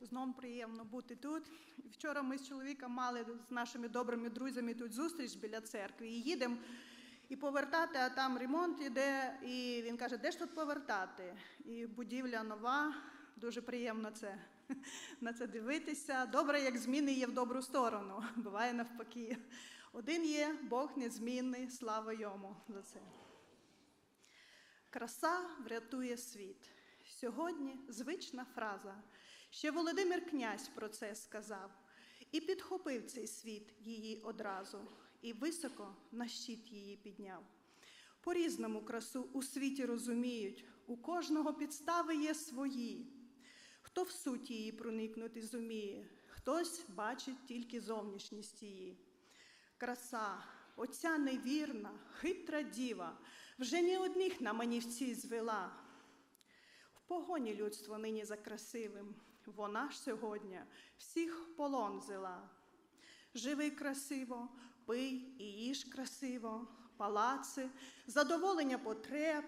Знову приємно бути тут. Вчора ми з чоловіком мали з нашими добрими друзями тут зустріч біля церкви. І їдемо і повертати, а там ремонт іде. І він каже, де ж тут повертати? І будівля нова. Дуже приємно це на це дивитися. Добре, як зміни є в добру сторону. Буває навпаки. Один є, Бог незмінний, слава йому за це. Краса врятує світ. Сьогодні звична фраза. Ще Володимир князь про це сказав і підхопив цей світ її одразу, і високо на щит її підняв. По-різному красу у світі розуміють, у кожного підстави є свої. Хто в суть її проникнути зуміє, хтось бачить тільки зовнішність її. Краса, оця невірна, хитра діва, вже ні одних на манівці звела. В погоні людство нині за красивим, вона ж сьогодні всіх полон взяла. Живи красиво, пий і їж красиво, палаци, задоволення потреб.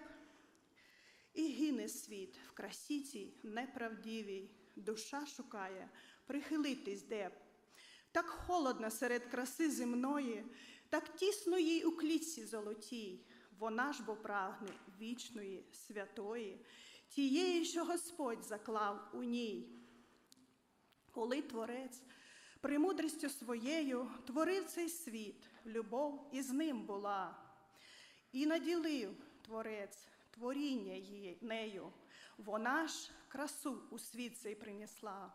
І гине світ в красі цій неправдивій, душа шукає прихилитись деб. Так холодно серед краси земної, так тісно їй у клітці золотій. Вона ж бо прагне вічної, святої, тієї, що Господь заклав у ній. Коли творець премудрістю своєю творив цей світ, любов із ним була, і наділив творець творіння її нею, вона ж красу у світ цей принесла.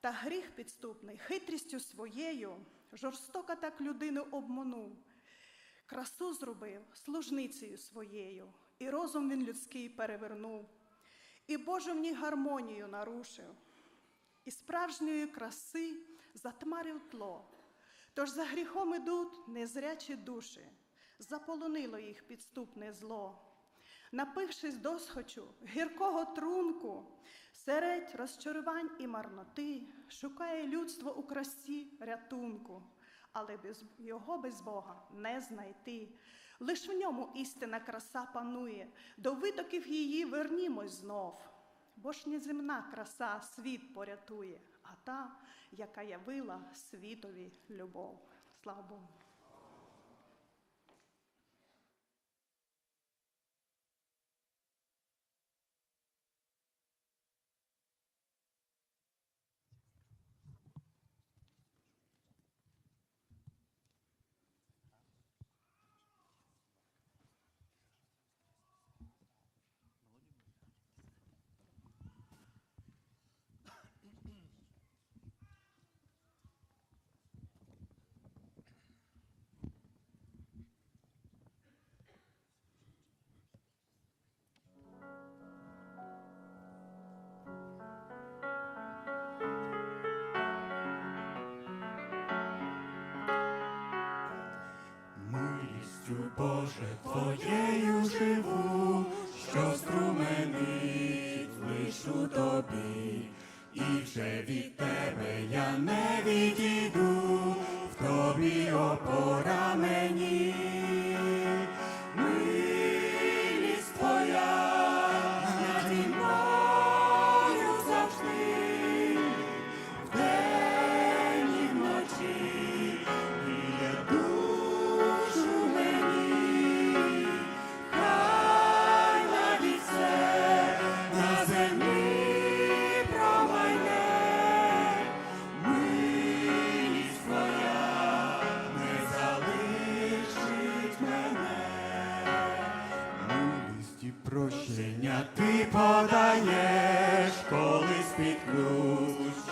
Та гріх підступний, хитрістю своєю, жорстоко так людину обманув, красу зробив служницею своєю, і розум він людський перевернув, і Божу в ній гармонію нарушив, і справжньої краси затмарив тло. Тож за гріхом ідуть незрячі душі, заполонило їх підступне зло. Напившись досхочу гіркого трунку, серед розчарувань і марноти, шукає людство у красі рятунку, але без його без Бога не знайти. Лиш в ньому істина краса панує, до витоків її вернімось знов. Бо ж неземна краса світ порятує, а та, яка явила світові любов. Слава Богу. Боже Твоєю живу, що струменить лишу тобі, і вже від тебе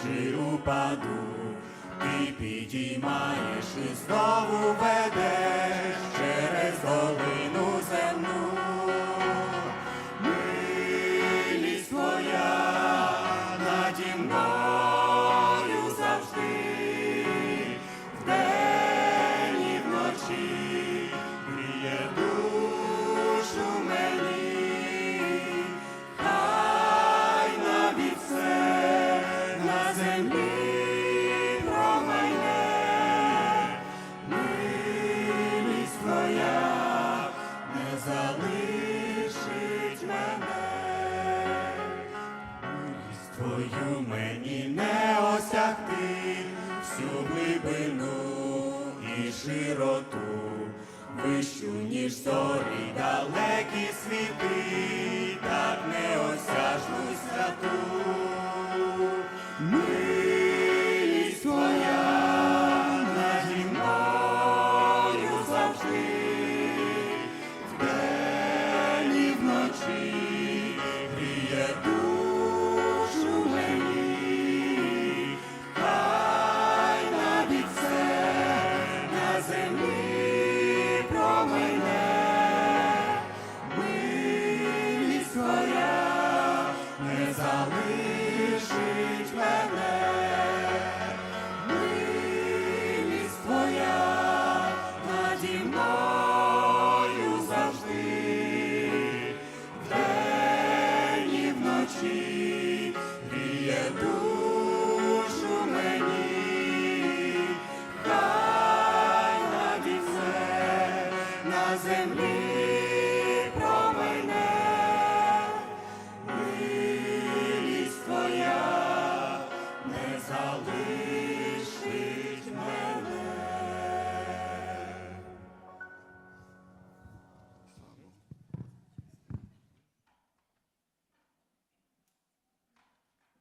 чи упаду, ти підіймаєш і знову ведеш через долину і широту, вищу, ніж зорі, далекі світи, так неосяжну святу. Ми